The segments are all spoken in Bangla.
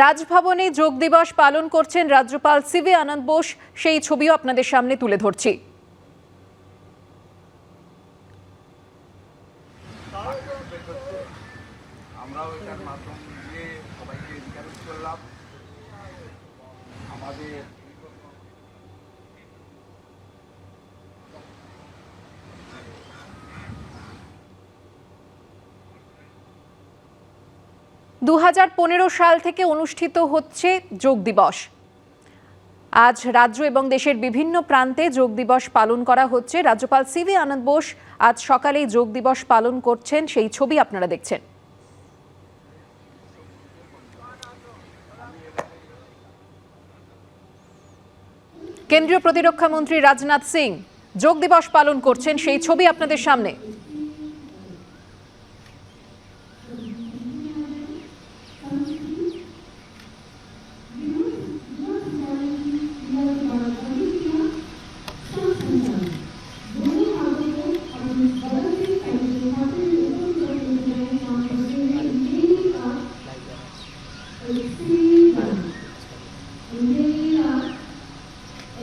রাজভবনে যোগ দিবস পালন করছেন রাজ্যপাল সিভি আনন্দ বোস। সেই ছবিও আপনাদের সামনে তুলে ধরছি। এটার সবাইকে করলাম। আমাদের দু হাজার পনেরো সাল থেকে অনুষ্ঠিত হচ্ছে যোগ দিবস। আজ রাজ্য এবং দেশের বিভিন্ন প্রান্তে যোগ দিবস পালন করা হচ্ছে। রাজ্যপাল সিভি আনন্দ বোস আজ সকালেই যোগ দিবস পালন করছেন। সেই ছবি আপনারা দেখছেন। কেন্দ্রীয় প্রতিরক্ষা মন্ত্রী রাজনাথ সিং যোগ দিবস পালন করছেন। সেই ছবি আপনাদের সামনে।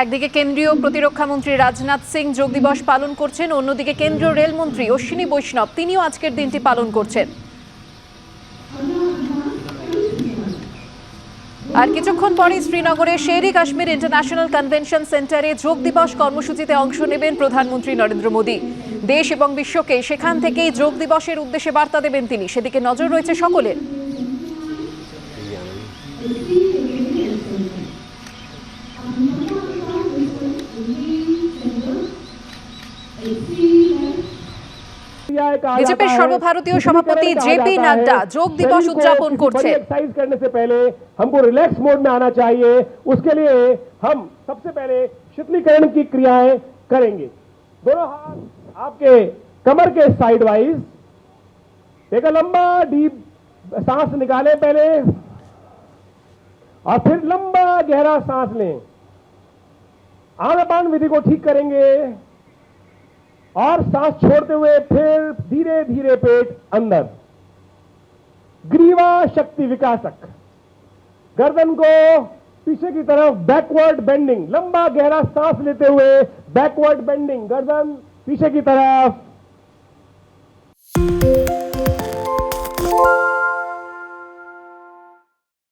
একদিকে কেন্দ্রীয় প্রতিরক্ষা মন্ত্রী রাজনাথ সিং যোগ দিবস পালন করছেন, অন্যদিকে কেন্দ্রীয় রেলমন্ত্রী অশ্বিনী বৈষ্ণব, তিনিও আজকের দিনটি পালন করছেন। আর কিছুক্ষণ পরে শ্রীনগরে শেরি কাশ্মীর ইন্টারন্যাশনাল কনভেনশন সেন্টারে যোগ দিবস কর্মসূচিতে অংশ নেবেন প্রধানমন্ত্রী নরেন্দ্র মোদী। দেশ এবং বিশ্বকে সেখান থেকেই যোগ দিবসের উদ্দেশ্যে বার্তা দেবেন তিনি। সেদিকে নজর রয়েছে সকলের। बीजेपी সর্বভারতীয় সভাপতি জেপি নাড্ডা যোগ দিবস উদযাপন করছেন। एक्सरसाइज करने से पहले हमको रिलैक्स मोड में आना चाहिए उसके लिए हम सबसे पहले शीतलीकरण की क्रियाएं करेंगे दोनों हाथ आपके कमर के साइड वाइज एक लंबा डीप सांस निकालें पहले और फिर लंबा गहरा सांस लें आनापान विधि को ठीक करेंगे और सांस छोड़ते हुए फिर धीरे धीरे पेट अंदर। ग्रीवा शक्ति विकासक, गर्दन को पीछे की तरफ़ बैकवर्ड बेंडिंग लंबा गहरा सांस लेते हुए बैकवर्ड बेंडिंग गर्दन पीछे की तरफ़